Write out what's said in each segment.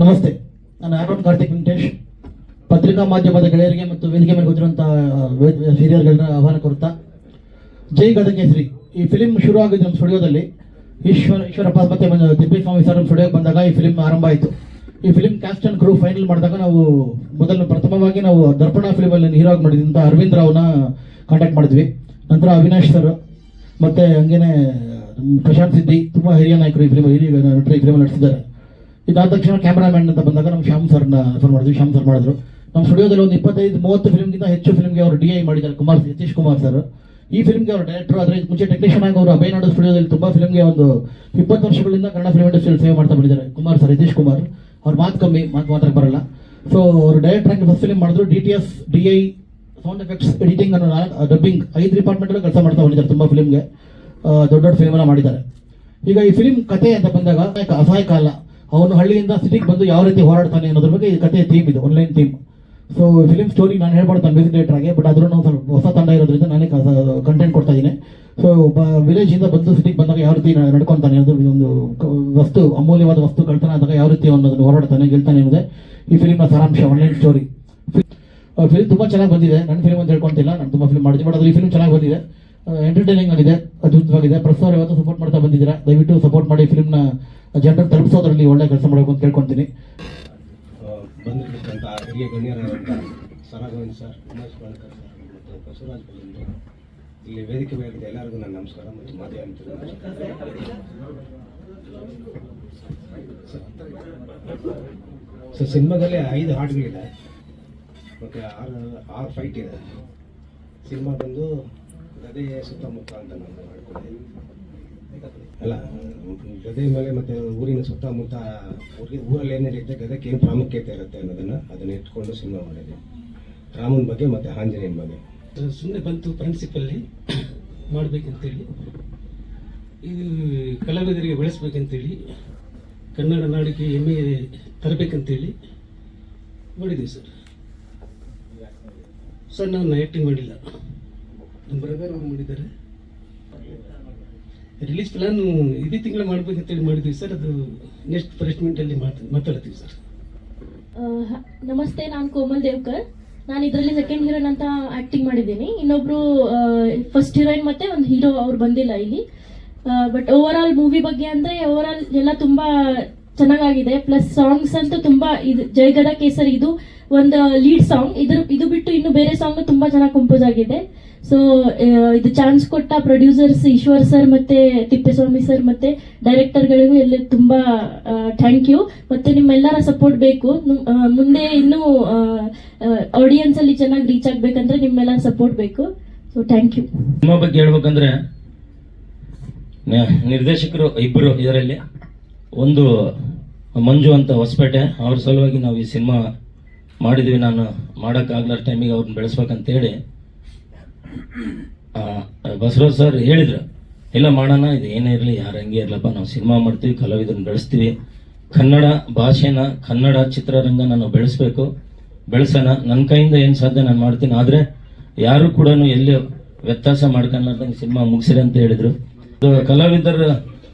ನಮಸ್ತೆ, ನಾನು ಆರೋನ್ ಕಾರ್ತಿಕ್ ವೆಂಕಟೇಶ್. ಪತ್ರಿಕಾ ಮಾಧ್ಯಮದ ಗೆಳೆಯರಿಗೆ ಮತ್ತು ವೇದಿಕೆ ಮೇಲೆ ಗೊತ್ತಿರುವಂತಹ ಹಿರಿಯರುಗಳನ್ನ ಆಹ್ವಾನ ಕೊಡ್ತಾ ಜೈ ಗದಕೇಸರಿ ಈ ಫಿಲಿಮ್ ಶುರು ಆಗಿದ್ದು ನಮ್ಮ ಸ್ಟುಡಿಯೋದಲ್ಲಿ. ಈಶ್ವರ ಈಶ್ವರಪ್ಪ ಮತ್ತೆ ತಿಪ್ಪೇಸ್ವಾಮಿ ಸರ್ ಸ್ಟುಡಿಯೋಗೆ ಬಂದಾಗ ಈ ಫಿಲಿಂ ಆರಂಭ ಆಯಿತು. ಈ film cast and crew final ಮಾಡಿದಾಗ ನಾವು ಮೊದಲು ಪ್ರಥಮವಾಗಿ ನಾವು ದರ್ಪಣ ಫಿಲಿಮಲ್ಲಿ ಹೀರೋ ಆಗಿ ಮಾಡಿದಂಥ ಅರವಿಂದ್ ರಾವ್ನ ಕಾಂಟ್ಯಾಕ್ಟ್ ಮಾಡಿದ್ವಿ. ನಂತರ ಅವಿನಾಶ್ ಸರ್ ಮತ್ತೆ ಹಂಗೇನೆ ಪ್ರಶಾಂತ್ ಸಿದ್ದಿ, ತುಂಬ ಹಿರಿಯ ನಾಯಕರು ಈ ಫಿಲಿಮ್ ಹಿರಿಯ ನಟರು ಈ ಫಿಲಿಮ್ ನಡೆಸಿದ್ದಾರೆ ಇದಾದ ತಕ್ಷಣ ಕ್ಯಾಮ್ರಾಮ್ಯಾನ್ ಅಂತ ಬಂದಾಗ ನಮ್ಮ ಶ್ಯಾಮ್ ಸರ್ನ ಫೋನ್ ಮಾಡಿದ್ವಿ ಶ್ಯಾಮ್ ಸರ್ ಮಾಡಿದ್ರು. ನಮ್ಮ ಸ್ಟುಡಿಯೋದಲ್ಲಿ ಒಂದು ಇಪ್ಪತ್ತೈದು, ಮೂವತ್ತು ಫಿಲ್ಮ್ಗಿಂತ ಹೆಚ್ಚು ಫಿಲ್ಮ್ಗೆ ಅವರು ಡಿ ಐ ಮಾಡಿದ್ದಾರೆ, ಕುಮಾರ್ ಯತೀಶ್ ಕುಮಾರ್ ಸರ್ ಈ ಫಿಲ್ಮ್ಗೆ ಅವರು ಡೈರೆಕ್ಟರ್ ಆದರೆ ಮುಂಚೆ ಟೆಕ್ನಿಷಿಯನ್ ಆಗಿ ಅವರು ಅಭಯನಾಡು ಸ್ಟುಡಿಯೋದಲ್ಲಿ ತುಂಬ ಫಿಲ್ಮ್ಗೆ ಒಂದು ಇಪ್ಪತ್ತು ವರ್ಷಗಳಿಂದ ಕನ್ನಡ ಫಿಲ್ಮ್ ಇಂಡಸ್ಟ್ರಿಯಲ್ಲಿ ಸೇವೆ ಮಾಡ್ತಾ ಬಂದಿದ್ದಾರೆ. ಕುಮಾರ್ ಸರ್ ಯತೀಶ್ ಕುಮಾರ್. ಅವ್ರ ಮಾತು ಕಮ್ಮಿ, ಮಾತು ಮಾತ್ರ ಬರಲ್ಲ. ಸೊ ಅವರು ಡೈರೆಕ್ಟರ್ ಆಗಿ ಫಸ್ಟ್ ಫಿಲ್ಮ್ ಮಾಡಿದ್ರು. D T S D I sound effects editing ಅನ್ನೋ ಡಬ್ಬಿಂಗ್ ಐದು ಡಿಪಾರ್ಟ್ಮೆಂಟ್ ಕೆಲಸ ಮಾಡ್ತಾ ಬಂದಿದ್ದಾರೆ ತುಂಬ ಫಿಲ್ಮ್ಗೆ ದೊಡ್ಡ ದೊಡ್ಡ ಫಿಲ್ಮನ್ನ ಮಾಡಿದ್ದಾರೆ. ಈಗ ಈ ಫಿಲ್ಮ್ ಕತೆ ಅಂತ ಬಂದಾಗ ಅಸಹಾಯಕ ಕಾಲ ಅವನು ಹಳ್ಳಿಯಿಂದ ಸಿಟಿಗೆ ಬಂದು ಯಾವ ರೀತಿ ಹೋರಾಡ್ತಾನೆ ಅನ್ನೋದ್ರ ಬಗ್ಗೆ ಈ ಕಥೆ ಥೀಮ್ ಇದು online theme so film story ನಾನು ಹೇಳ್ಬಾರ್ದು ಮ್ಯೂಸಿಕ್ ಡೈರೆಕ್ಟರ್ ಆಗಿ ಬಟ್ ಅದ್ರೂ ನಾವು ಸ್ವಲ್ಪ ಹೊಸ ತಂಡ ಇರೋದ್ರಿಂದ ನಾನೇ ಕಂಟೆಂಟ್ ಕೊಡ್ತಾ ಇದ್ದೀನಿ. ಸೊ ಒಬ್ಬ ವಿಲೇಜಿಂದ ಬಂದು ಸಿಟಿಗೆ ಬಂದಾಗ ಯಾವ ರೀತಿ ನಡ್ಕೊತಾನೆ ಅನ್ನೋದು ಒಂದು ವಸ್ತು, ಅಮೂಲ್ಯವಾದ ವಸ್ತು ಕಳ್ತನ ಆದಾಗ ಯಾವ ರೀತಿ ಅನ್ನೋದನ್ನು ಹೋರಾಡ್ತಾನೆ, ಗೆಲ್ತಾನೆ ಅನ್ನೋದೇ ಈ ಫಿಲ್ಮ್ನ ಸಾರಾಂಶ ಆನ್ಲೈನ್ ಸ್ಟೋರಿ ಫಿಲ್ಮ್ ತುಂಬ ಚೆನ್ನಾಗಿ ಬಂದಿದೆ. ನನ್ನ ಫಿಲ್ಮ್ ಅಂತ ಹೇಳ್ಕೊಂತಿಲ್ಲ, ನಾನು ತುಂಬ ಫಿಲ್ಮ್ ಮಾಡಿದೆ ಬಟ್ ಅದ್ರ ಈ ಫಿಲ್ಮ್ ಚೆನ್ನಾಗಿ ಬಂದಿದೆ. ಎಂಟರ್ಟೈನಿಂಗ್ ಆಗಿದೆ, ಅದ್ಭುತವಾಗಿದೆ. ಪ್ರಸಾರ ಅವ್ರು ಇವತ್ತು ಸಪೋರ್ಟ್ ಮಾಡ್ತಾ ಬಂದಿದ್ದೀರಾ? ದಯವಿಟ್ಟು ಸಪೋರ್ಟ್ ಮಾಡಿ ಫಿಲ್ಮ್ನ ಜನರ ತಲುಪಿಸೋದ್ರಲ್ಲಿ ಒಳ್ಳೆ ಕೆಲಸ ಮಾಡಬೇಕು ಅಂತ ಕೇಳ್ಕೊತೀನಿ. ಸರ್ ಸರ್ ಇಲ್ಲಿ ವೇದಿಕೆ ಮೇಲಿದ್ದ ಎಲ್ಲರಿಗೂ ನನ್ನ ನಮಸ್ಕಾರ ಮತ್ತು ಮಾಧ್ಯಮ ಮಿತ್ರರಿಗೆ ಸರ್, ಸಿನಿಮಾದಲ್ಲಿ ಐದು ಹಾಡುಗಳಿದೆ. ಮತ್ತು ಆರು ಆರು ಫೈಟ್ ಇದೆ. ಸಿನಿಮಾ ಬಂದು ಗದೆ ಸುತ್ತಮುತ್ತ ಅಂತ ಅಲ್ಲ, ಗದೆ ಮೇಲೆ ಮತ್ತೆ ಊರಿನ ಸುತ್ತಮುತ್ತ ಊರಿಗೆ ಊರಲ್ಲಿ ಏನಿರುತ್ತೆ ಗದಕ್ಕೆ ಏನು ಪ್ರಾಮುಖ್ಯತೆ ಇರುತ್ತೆ ಅನ್ನೋದನ್ನ ಅದನ್ನ ಇಟ್ಕೊಂಡು ಸಿನಿಮಾ ಮಾಡಿದ್ವಿ ರಾಮನ ಬಗ್ಗೆ ಮತ್ತೆ ಆಂಜನೇಯನ ಬಗ್ಗೆ. ಸುಮ್ಮನೆ ಬಂತು ಪ್ರಿನ್ಸಿಪಲ್ಲಿ ಮಾಡ್ಬೇಕಂತೇಳಿ, ಇದು ಕಲಾವಿದರಿಗೆ ಬೆಳೆಸ್ಬೇಕಂತೇಳಿ, ಕನ್ನಡ ನಾಡಿಗೆ ಹೆಮ್ಮೆ ತರಬೇಕಂತೇಳಿ ಮಾಡಿದ್ದೀವಿ ಸರ್. ಸರ್, ನಾನು ಆ್ಯಕ್ಟಿಂಗ್ ಮಾಡಿಲ್ಲ. ಅವ್ರು ಮಾಡಿದ್ದಾರೆ. ರಿಲೀಸ್ ಪ್ಲಾನ್ ಇದೇ ತಿಂಗಳು ಮಾಡ್ಬೇಕಂತೇಳಿ ಮಾಡಿದ್ವಿ ಸರ್ ಅದು ನೆಕ್ಸ್ಟ್ ಪ್ರೆಸ್ ಅಲ್ಲಿ ಮಾತು ಮಾತಾಡ್ತೀವಿ ಸರ್ ನಮಸ್ತೆ, ನಾನು ಕೋಮಲ್ ದೇವ್ಕರ್. ನಾನು ಇದರಲ್ಲಿ ಸೆಕೆಂಡ್ ಹೀರೋನ್ ಅಂತ ಆಕ್ಟಿಂಗ್ ಮಾಡಿದ್ದೀನಿ. ಇನ್ನೊಬ್ರು ಫಸ್ಟ್ ಹೀರೋಯಿನ್ ಮತ್ತೆ ಒಂದು ಹೀರೋ ಅವ್ರು ಬಂದಿಲ್ಲ ಇಲ್ಲಿ. ಬಟ್ ಓವರ್ ಆಲ್ ಮೂವಿ ಬಗ್ಗೆ ಅಂದ್ರೆ ಓವರ್ ಆಲ್ ಎಲ್ಲ ತುಂಬಾ ಚೆನ್ನಾಗಾಗಿದೆ. ಪ್ಲಸ್ ಸಾಂಗ್ಸ್ ಅಂತೂ ತುಂಬಾ ಇದು ಕೇಸರಿ ಇದು ಒಂದು ಲೀಡ್ ಸಾಂಗ್ ಇದ್ರ ಇದು ಬಿಟ್ಟು ಇನ್ನು ಬೇರೆ ಸಾಂಗ್ ತುಂಬಾ ಚೆನ್ನಾಗಿ ಕಂಪೋಸ್ ಆಗಿದೆ. ಸೊ ಇದು ಚಾನ್ಸ್ ಕೊಟ್ಟ ಪ್ರೊಡ್ಯೂಸರ್ಸ್ ಈಶ್ವರ್ ಸರ್ ಮತ್ತೆ ತಿಪ್ಪೇಸ್ವಾಮಿ ಸರ್ ಮತ್ತೆ ಡೈರೆಕ್ಟರ್ಗಳಿಗೂ ಎಲ್ಲ ತುಂಬಾ ಥ್ಯಾಂಕ್ ಯು ಮತ್ತೆ ನಿಮ್ಮೆಲ್ಲರ ಸಪೋರ್ಟ್ ಬೇಕು. ಮುಂದೆ ಇನ್ನೂ ಆಡಿಯನ್ಸ್ ಅಲ್ಲಿ ಚೆನ್ನಾಗಿ ರೀಚ್ ಆಗ್ಬೇಕಂದ್ರೆ ನಿಮ್ಮೆಲ್ಲರ ಸಪೋರ್ಟ್ ಬೇಕು. ಸೊ ಥ್ಯಾಂಕ್ ಯು ನಿಮ್ಮ ಬಗ್ಗೆ ಹೇಳ್ಬೇಕಂದ್ರೆ ನಿರ್ದೇಶಕರು ಇಬ್ಬರು ಇದರಲ್ಲಿ. ಒಂದು ಮಂಜು ಅಂತ ಹೊಸಪೇಟೆ, ಅವ್ರ ಸಲುವಾಗಿ ನಾವು ಈ ಸಿನಿಮಾ ಮಾಡಿದ್ವಿ. ನಾನು ಮಾಡೋಕ್ಕಾಗ್ಲಾರ ಟೈಮಿಗೆ ಅವ್ರನ್ನ ಬೆಳೆಸ್ಬೇಕಂತೇಳಿ. ಬಸವರಾಜ್ ಸರ್ ಹೇಳಿದ್ರು, ಇಲ್ಲ ಮಾಡೋಣ, ಇದು ಏನೇ ಇರಲಿ, ಯಾರು ಹಂಗೆ ಇರಲಪ್ಪ, ನಾವು ಸಿನಿಮಾ ಮಾಡ್ತೀವಿ, ಕಲಾವಿದರನ್ನ ಬೆಳೆಸ್ತೀವಿ. ಕನ್ನಡ ಭಾಷೆನ, ಕನ್ನಡ ಚಿತ್ರರಂಗ ನಾನು ಬೆಳೆಸ್ಬೇಕು. ಬೆಳೆಸೋಣ. ನನ್ನ ಕೈಯಿಂದ ಏನು ಸಾಧ್ಯ ನಾನು ಮಾಡ್ತೀನಿ. ಆದರೆ ಯಾರು ಕೂಡ ಎಲ್ಲಿ ವ್ಯತ್ಯಾಸ ಮಾಡ್ಕೊಳ್ಳಾರ್ದಂಗೆ ಸಿನಿಮಾ ಮುಗಿಸಿರಿ ಅಂತ ಹೇಳಿದರು. ಕಲಾವಿದರ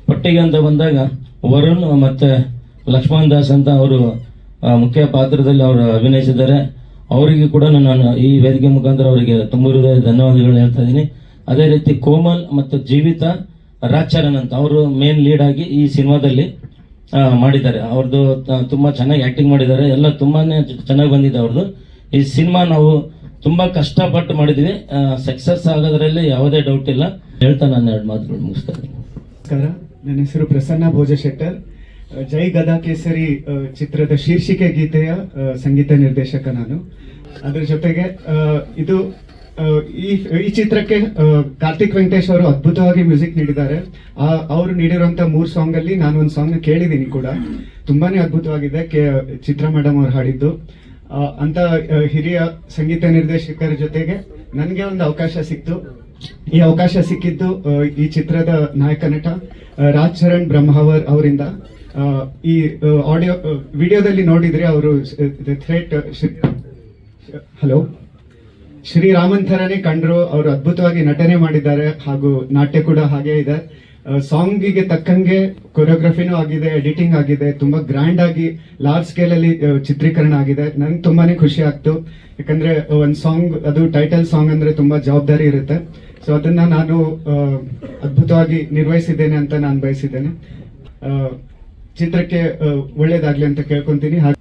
ಪಟ್ಟಿಗೆ ಅಂತ ಬಂದಾಗ, ವರುಣ್ ಮತ್ತು ಲಕ್ಷ್ಮಣ್ ದಾಸ್ ಅಂತ ಅವರು ಮುಖ್ಯ ಪಾತ್ರದಲ್ಲಿ ಅವರು ಅಭಿನಯಿಸಿದ್ದಾರೆ. ಅವರಿಗೆ ಕೂಡ ನಾನು ಈ ವೇದಿಕೆ ಮುಖಾಂತರ ಅವರಿಗೆ ತುಂಬ ಹೃದಯ ಧನ್ಯವಾದಗಳು ಹೇಳ್ತಾ ಇದ್ದೀನಿ. ಅದೇ ರೀತಿ ಕೋಮಲ್ ಮತ್ತು ಜೀವಿತ ರಾಜಚರಣ್ ಅಂತ ಅವರು ಮೇನ್ ಲೀಡ್ ಆಗಿ ಈ ಸಿನಿಮಾದಲ್ಲಿ ಮಾಡಿದ್ದಾರೆ. ಅವ್ರದ್ದು ತುಂಬಾ ಚೆನ್ನಾಗಿ ಆಕ್ಟಿಂಗ್ ಮಾಡಿದ್ದಾರೆ. ಎಲ್ಲ ತುಂಬಾನೇ ಚೆನ್ನಾಗಿ ಬಂದಿದೆ ಅವ್ರದ್ದು ಈ ಸಿನಿಮಾ ನಾವು ತುಂಬಾ ಕಷ್ಟಪಟ್ಟು ಮಾಡಿದ್ವಿ ಸಕ್ಸಸ್ ಆಗೋದ್ರಲ್ಲಿ ಯಾವುದೇ ಡೌಟ್ ಇಲ್ಲ. ಹೇಳ್ತಾ ನಾನು ಎರಡು ಮಾತುಗಳು ಮುಗಿಸ್ತಾ ಇದ್ದೀನಿ. ನನ್ನ ಹೆಸರು ಪ್ರಸನ್ನ ಭೋಜಶೆಟ್ಟರ್. ಅಹ್, ಜೈ ಗದಾ ಕೇಸರಿ ಚಿತ್ರದ ಶೀರ್ಷಿಕೆ ಗೀತೆಯ ಸಂಗೀತ ನಿರ್ದೇಶಕ ನಾನು. ಅದ್ರ ಜೊತೆಗೆ ಇದು ಈ ಚಿತ್ರಕ್ಕೆ ಕಾರ್ತಿಕ್ ವೆಂಕಟೇಶ್ ಅವರು ಅದ್ಭುತವಾಗಿ ಮ್ಯೂಸಿಕ್ ನೀಡಿದ್ದಾರೆ. ಅವರು ನೀಡಿರುವಂತ ಮೂರು ಸಾಂಗ್ ಅಲ್ಲಿ ನಾನು ಒಂದು ಸಾಂಗ್ ಕೇಳಿದ್ದೀನಿ ಕೂಡ. ತುಂಬಾನೇ ಅದ್ಭುತವಾಗಿದೆ, ಕೆ, ಚಿತ್ರ ಮೇಡಮ್ ಅವ್ರು ಹಾಡಿದ್ದು. ಅಂತ ಹಿರಿಯ ಸಂಗೀತ ನಿರ್ದೇಶಕರ ಜೊತೆಗೆ ನನಗೆ ಒಂದು ಅವಕಾಶ ಸಿಕ್ತು. ಈ ಅವಕಾಶ ಸಿಕ್ಕಿದ್ದು ಈ ಚಿತ್ರದ ನಾಯಕ ನಟ ರಾಜ್ ಚರಣ್ ಬ್ರಹ್ಮಾವರ್ ಅವರಿಂದ. ಈ ಆಡಿಯೋ ವಿಡಿಯೋದಲ್ಲಿ ನೋಡಿದ್ರೆ ಅವರು ಥ್ರೇಟ್ ಹಲೋ? ಶ್ರೀರಾಮನ್ ಥರನೇ ಕಂಡ್ರು, ಅವರು ಅದ್ಭುತವಾಗಿ ನಟನೆ ಮಾಡಿದ್ದಾರೆ, ಹಾಗೂ ನಾಟ್ಯ ಕೂಡ ಹಾಗೆ ಇದೆ. ಸಾಂಗಿಗೆ ತಕ್ಕಂಗೆ ಕೊರಿಯೋಗ್ರಫಿನೂ ಆಗಿದೆ ಎಡಿಟಿಂಗ್ ಆಗಿದೆ, ತುಂಬಾ ಗ್ರ್ಯಾಂಡ್ ಆಗಿ ಲಾರ್ಜ್ ಸ್ಕೇಲ್ ಅಲ್ಲಿ ಚಿತ್ರೀಕರಣ ಆಗಿದೆ. ನಂಗೆ ತುಂಬಾನೇ ಖುಷಿ ಆಗ್ತು. ಯಾಕಂದ್ರೆ ಒಂದು ಸಾಂಗ್ ಅದು ಟೈಟಲ್ ಸಾಂಗ್ ಅಂದ್ರೆ ತುಂಬಾ ಜವಾಬ್ದಾರಿ ಇರುತ್ತೆ. ಸೊ ಅದನ್ನ ನಾನು ಅದ್ಭುತವಾಗಿ ನಿರ್ವಹಿಸಿದ್ದೇನೆ ಅಂತ ನಾನು ಬಯಸಿದ್ದೇನೆ. ಚಿತ್ರಕ್ಕೆ ಒಳ್ಳೇದಾಗ್ಲಿ ಅಂತ ಕೇಳ್ಕೊಂತೀನಿ. ಹಾಗೆ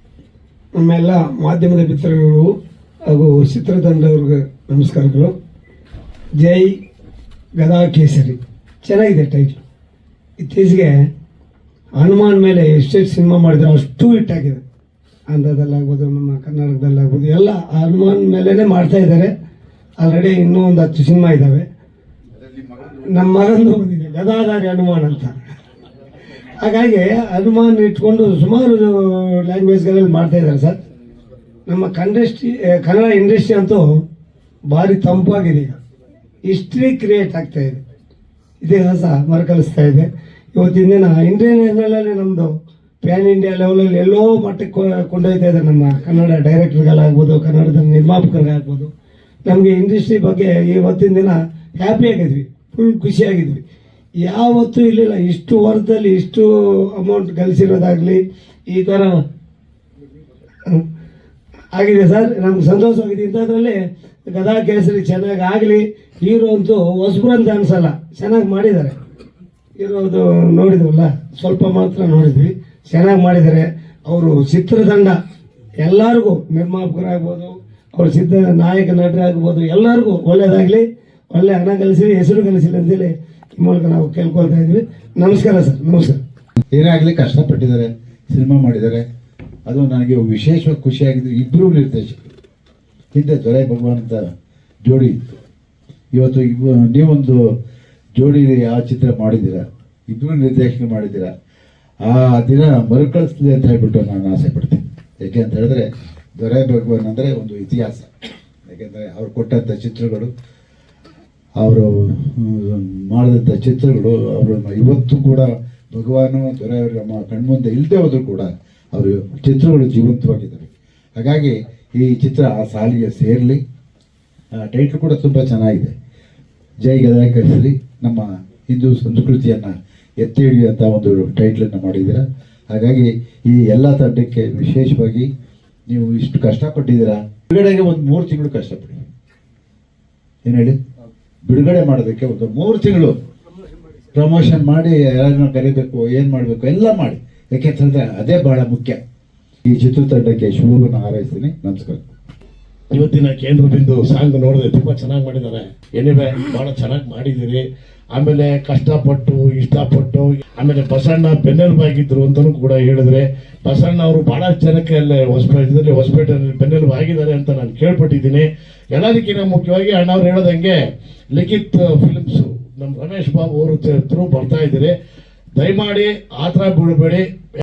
ನಮ್ಮೆಲ್ಲ ಮಾಧ್ಯಮದ ಮಿತ್ರರು ಹಾಗೂ ಚಿತ್ರತಂಡವ್ರಿಗೆ ನಮಸ್ಕಾರಗಳು. ಜೈ ಗದಾ ಕೇಸರಿ ಚೆನ್ನಾಗಿದೆ ಟೈಟ್ಲು ಇತ್ತೀಚೆಗೆ ಹನುಮಾನ್ ಮೇಲೆ ಎಷ್ಟೆಷ್ಟು ಸಿನಿಮಾ ಮಾಡಿದ್ರು ಅಷ್ಟು ಹಿಟ್ಟಾಗಿದೆ ಆಂಧ್ರದಲ್ಲಾಗ್ಬೋದು, ನಮ್ಮ ಕರ್ನಾಟಕದಲ್ಲಾಗ್ಬೋದು, ಎಲ್ಲ ಹನುಮಾನ್ ಮೇಲೇ ಮಾಡ್ತಾ ಇದ್ದಾರೆ. ಆಲ್ರೆಡಿ ಇನ್ನೂ ಒಂದು ಹತ್ತು ಸಿನಿಮಾ ಇದ್ದಾವೆ ನಮ್ಮ ಮಗಂದು ಬಂದಿದೆ ಗದಾಧಾರಿ ಹನುಮಾನ್ ಅಂತ. ಹಾಗಾಗಿ ಅನುಮಾನ ಇಟ್ಕೊಂಡು ಸುಮಾರು ಲ್ಯಾಂಗ್ವೇಜ್ಗಳಲ್ಲಿ ಮಾಡ್ತಾ ಇದ್ದಾರೆ ಸರ್. ನಮ್ಮ ಕಂಡಸ್ಟ್ರಿ ಕನ್ನಡ ಇಂಡಸ್ಟ್ರಿ ಅಂತೂ ಭಾರಿ ತಂಪಾಗಿದೆ ಈಗ. ಹಿಸ್ಟ್ರಿ ಕ್ರಿಯೇಟ್ ಆಗ್ತಾ ಇದೆ. ಇತಿಹಾಸ ಮರುಕಳಿಸ್ತಾ ಇದೆ. ಇವತ್ತಿನ ದಿನ ಇಂಟರ್ನ್ಯಾಷನಲಲ್ಲಿ ನಮ್ಮದು ಪ್ಯಾನ್ ಇಂಡಿಯಾ ಲೆವೆಲಲ್ಲಿ ಎಲ್ಲೋ ಮಟ್ಟಕ್ಕೆ ಕೊಂಡೊಯ್ತಾ ಇದೆ ನಮ್ಮ ಕನ್ನಡ ಡೈರೆಕ್ಟರ್ಗಳಾಗ್ಬೋದು ಕನ್ನಡದ ನಿರ್ಮಾಪಕರಿಗಾಗ್ಬೋದು ನಮಗೆ ಇಂಡಸ್ಟ್ರಿ ಬಗ್ಗೆ ಇವತ್ತಿನ ದಿನ ಹ್ಯಾಪಿ ಆಗಿದ್ವಿ. ಫುಲ್ ಖುಷಿಯಾಗಿದ್ವಿ. ಯಾವತ್ತೂ ಇರಲಿಲ್ಲ. ಇಷ್ಟು ವರ್ಷದಲ್ಲಿ ಇಷ್ಟು ಅಮೌಂಟ್ ಗಳಿಸಿರೋದಾಗಲಿ ಈ ಥರ ಆಗಿದೆ ಸರ್. ನಮ್ಗೆ ಸಂತೋಷವಾಗಿದೆ. ಇಂಥದ್ರಲ್ಲಿ ಗದಾ ಕೇಸರಿ ಚೆನ್ನಾಗಿ ಆಗಲಿ ಹೀರೋ ಅಂತೂ ಹೊಸಬ್ರಂತ ಅನ್ಸಲ್ಲ. ಚೆನ್ನಾಗಿ ಮಾಡಿದ್ದಾರೆ. ಇರೋದು ನೋಡಿದ್ವಲ್ಲ ಸ್ವಲ್ಪ ಮಾತ್ರ ನೋಡಿದ್ವಿ. ಚೆನ್ನಾಗಿ ಮಾಡಿದ್ದಾರೆ. ಅವರು ಚಿತ್ರತಂಡ. ಎಲ್ಲರಿಗೂ ನಿರ್ಮಾಪಕರಾಗ್ಬೋದು, ಅವ್ರ ಸಿದ್ಧ ನಾಯಕ, ನಟರಾಗ್ಬೋದು, ಎಲ್ಲರಿಗೂ ಒಳ್ಳೇದಾಗಲಿ. ಒಳ್ಳೆ ಹಣ ಗಳಿಸಿ ಹೆಸರು ಗಳಿಸಲಿ ಅಂತೇಳಿ ಈ ಮೂಲಕ ನಾವು ಕೇಳ್ಕೊಳ್ತಾ ಇದ್ವಿ. ನಮಸ್ಕಾರ ಸರ್, ನಮಸ್ಕಾರ. ಏನಾಗಲಿ ಕಷ್ಟಪಟ್ಟಿದ್ದಾರೆ, ಸಿನಿಮಾ ಮಾಡಿದ್ದಾರೆ. ಅದು ನನಗೆ ವಿಶೇಷವಾಗಿ ಖುಷಿಯಾಗಿದ್ದು ಇಬ್ಬರು ನಿರ್ದೇಶಕರು. ಹಿಂದೆ ದೊರೆ ಭಗವಾನ್ ಅಂತ ಜೋಡಿ ಇತ್ತು. ಇವತ್ತು ಇವ, ನೀವೊಂದು ಜೋಡಿ ಆ ಚಿತ್ರ ಮಾಡಿದ್ದೀರ? ಇಬ್ಬರು ನಿರ್ದೇಶನ ಮಾಡಿದ್ದೀರ? ಆ ದಿನ ಮರುಕಳಿಸ್ತದೆ ಅಂತ ಹೇಳ್ಬಿಟ್ಟು ನಾನು ಆಸೆ ಪಡ್ತೀನಿ. ಯಾಕೆ ಅಂತ ಹೇಳಿದ್ರೆ ದೊರೆ ಭಗವಾನ್ ಅಂದರೆ ಒಂದು ಇತಿಹಾಸ. ಯಾಕೆಂದರೆ ಅವ್ರು ಕೊಟ್ಟಂಥ ಚಿತ್ರಗಳು ಅವರು ಮಾಡಿದಂಥ ಚಿತ್ರಗಳು. ಅವರು ಇವತ್ತು ಕೂಡ ಭಗವಾನು ದೊರೆಯವರ ಕಣ್ಮುಂದೆ ಇಲ್ಲದೆ ಹೋದರೂ ಕೂಡ ಅವರು ಚಿತ್ರಗಳು ಜೀವಂತವಾಗಿದ್ದಾವೆ. ಹಾಗಾಗಿ ಈ ಚಿತ್ರ ಆ ಸಾಲಿಗೆ ಸೇರಲಿ. ಟೈಟ್ಲ್ ಕೂಡ ತುಂಬ ಚೆನ್ನಾಗಿದೆ. ಜೈ ಗದಾ ಕಲಿಸಲಿ ನಮ್ಮ ಹಿಂದೂ ಸಂಸ್ಕೃತಿಯನ್ನು ಎತ್ತಿ ಹಿಡಿಯುವಂಥ ಒಂದು ಟೈಟ್ಲನ್ನು ಮಾಡಿದ್ದೀರಾ. ಹಾಗಾಗಿ ಈ ಎಲ್ಲ ತಂಡಕ್ಕೆ ವಿಶೇಷವಾಗಿ ನೀವು ಇಷ್ಟು ಕಷ್ಟಪಟ್ಟಿದ್ದೀರಾ. ಬಿಡುಗಡೆಗೆ ಒಂದು ಮೂರು ತಿಂಗಳು ಕಷ್ಟಪಡಿ. ಏನು ಹೇಳಿ? ಬಿಡುಗಡೆ ಮಾಡೋದಕ್ಕೆ ಒಂದು ಮೂರು ತಿಂಗಳು ಪ್ರಮೋಷನ್ ಮಾಡಿ ಯಾರನ್ನ ಕರಿಬೇಕು, ಏನು ಮಾಡಬೇಕು, ಎಲ್ಲ ಮಾಡಿ. ಯಾಕೆಂತಂದರೆ ಅದೇ ಬಹಳ ಮುಖ್ಯ. ಈ ಚಿತ್ರತಂಡಕ್ಕೆ ಶುಭವನ್ನು ಹಾರೈಸ್ತೀನಿ. ನಮಸ್ಕಾರ. ಇವತ್ತಿನ ಕೇಂದ್ರ ಬಿಂದು ಸಾಂಗ್ ನೋಡಿದೆ ತುಂಬಾ ಚೆನ್ನಾಗಿ ಮಾಡಿದ್ದಾರೆ. ಎನಿವೆ, ಬಹಳ ಚೆನ್ನಾಗಿ ಮಾಡಿದ್ದೀರಿ. ಆಮೇಲೆ ಕಷ್ಟಪಟ್ಟು, ಇಷ್ಟಪಟ್ಟು, ಆಮೇಲೆ ಬಸಣ್ಣ ಬೆನ್ನೆಲುಬಾಗಿದ್ರು ಅಂತಲೂ ಕೂಡ ಹೇಳಿದ್ರೆ, ಬಸಣ್ಣ ಅವರು ಬಹಳ ಜನಕ್ಕೆ ಅಲ್ಲೇ ಹೊಸ್ಪೇಟೆ ಹೊಸ್ಪೇಟೆಯಲ್ಲಿ ಬೆನ್ನೆಲುಬು ಆಗಿದ್ದಾರೆ ಅಂತ ನಾನು ಕೇಳ್ಪಟ್ಟಿದ್ದೀನಿ. ಎಲ್ಲದಕ್ಕಿಂತ ಮುಖ್ಯವಾಗಿ ಅಣ್ಣವ್ರು ಹೇಳೋದಂಗೆ ಲಿಖಿತ್ ಫಿಲ್ಮ್ಸ್ ನಮ್ಮ ರಮೇಶ್ ಬಾಬು ಅವರು ಥ್ರೂ ಬರ್ತಾ ಇದ್ದೀರಿ. ದಯಮಾಡಿ ಆತರ ಬಿಡಬೇಡಿ